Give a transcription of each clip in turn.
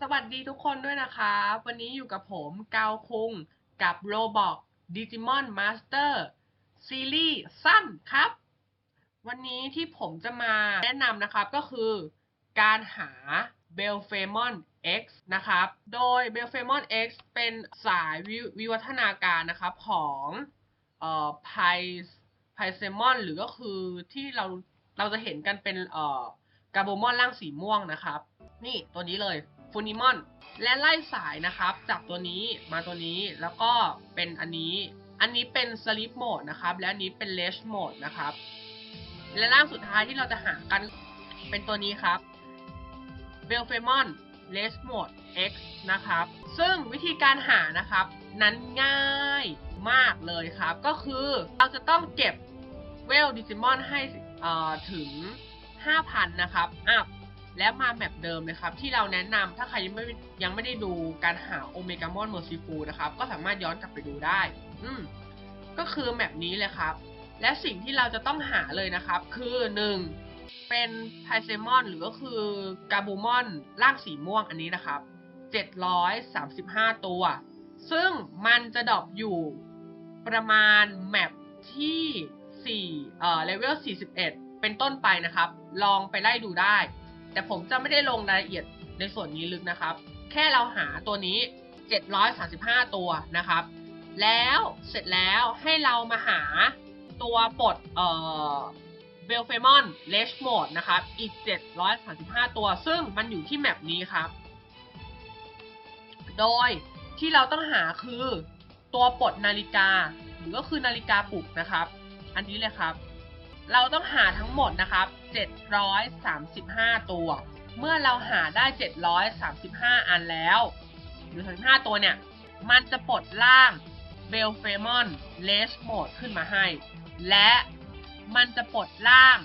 สวัสดีทุกคนด้วยนะครับวันนี้อยู่กับผมเกาคุงกับ Roblox Digimon Master ซีรีส์สั้นครับ วันนี้ที่ผมจะมาแนะนำนะครับก็คือ การหา b e l f a m o n X นะครับ โดย b e l f a m o n X เป็นสายวิวิวัฒนาการนะครับของเอ่อไพไพเซมอนหรือก็คือที่เราเราจะเห็นกันเป็นเอ่อกาโบมอนร่างสีม่วงนะครับ นี่ตัวนี้เลย ฟูนิมอนและไล่สายนะครับ จากตัวนี้มาตัวนี้แล้วก็เป็นอันนี้ อันนี้เป็น Sleep Mode นะครับ และอันนี้เป็น Rest Mode นะครับ และร่างสุดท้ายที่เราจะหากันเป็นตัวนี้ครับ b e l f a m o n Rest Mode X นะครับ ซึ่งวิธีการหานะครับ นั้นง่ายมากเลยครับ ก็คือเราจะต้องเก็บเวลดิจิมอนให้ถึง 5,000 นะครับอัพ และมาแมปเดิมเลยครับ ที่เราแนะนำถ้าใครยังไม่ยังไม่ได้ดูการหาโอเมกามอนเมอร์ซิฟูนะครับ ก็สามารถย้อนกลับไปดูได้ อืมก็คือแมปนี้เลยครับ และสิ่งที่เราจะต้องหาเลยนะครับ คือ 1. เป็นไพเซมอนหรือก็คือกาบูมอนร่างสีม่วงอันนี้นะครับ 735 ตัว ซึ่งมันจะดรอปอยู่ประมาณแมปที่4เอ่อเลเวล41 เป็นต้นไปนะครับ ลองไปไล่ดูได้ แต่ผมจะไม่ได้ลงรายละเอียดในส่วนนี้ลึกนะครับ แค่เราหาตัวนี้ 735 ตัวนะครับ แล้วเสร็จแล้วให้เรามาหาตัวปลดเอ่อเบลเฟมอนเลชโหมดนะครับ อีก 735 ตัว ซึ่งมันอยู่ที่แมปนี้ครับ โดยที่เราต้องหาคือตัวปลดนาฬิกา หรือก็คือนาฬิกาปลุกนะครับ อันนี้เลยครับ เราต้องหาทั้งหมดนะครับ 735 ตัว เมื่อเราหาได้ 735 อันแล้วหรือ35 ตัวเนี่ย มันจะปลดล่างเบลเฟมอนเลสโหมดขึ้นมาให้ และมันจะปลดล่าง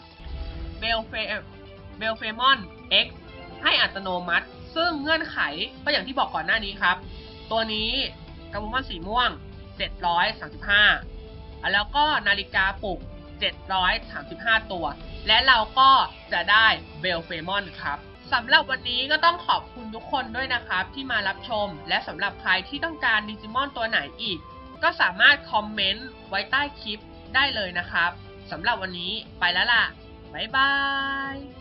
เบลเฟเบลเฟมอน X ให้อัตโนมัติ ซึ่งเงื่อนไขก็อย่างที่บอกก่อนหน้านี้ครับ ตัวนี้กระบุมอนสีม่วง 735 แล้วก็นาฬิกาปลุก 735 ตัว และเราก็จะได้เบลเฟมอนครับสำหรับวันนี้ก็ต้องขอบคุณทุกคนด้วยนะครับที่มารับชม และสำหรับใครที่ต้องการดิจิมอนตัวไหนอีก ก็สามารถคอมเมนต์ไว้ใต้คลิปได้เลยนะครับสำหรับวันนี้ไปแล้วล่ะ บ๊ายบาย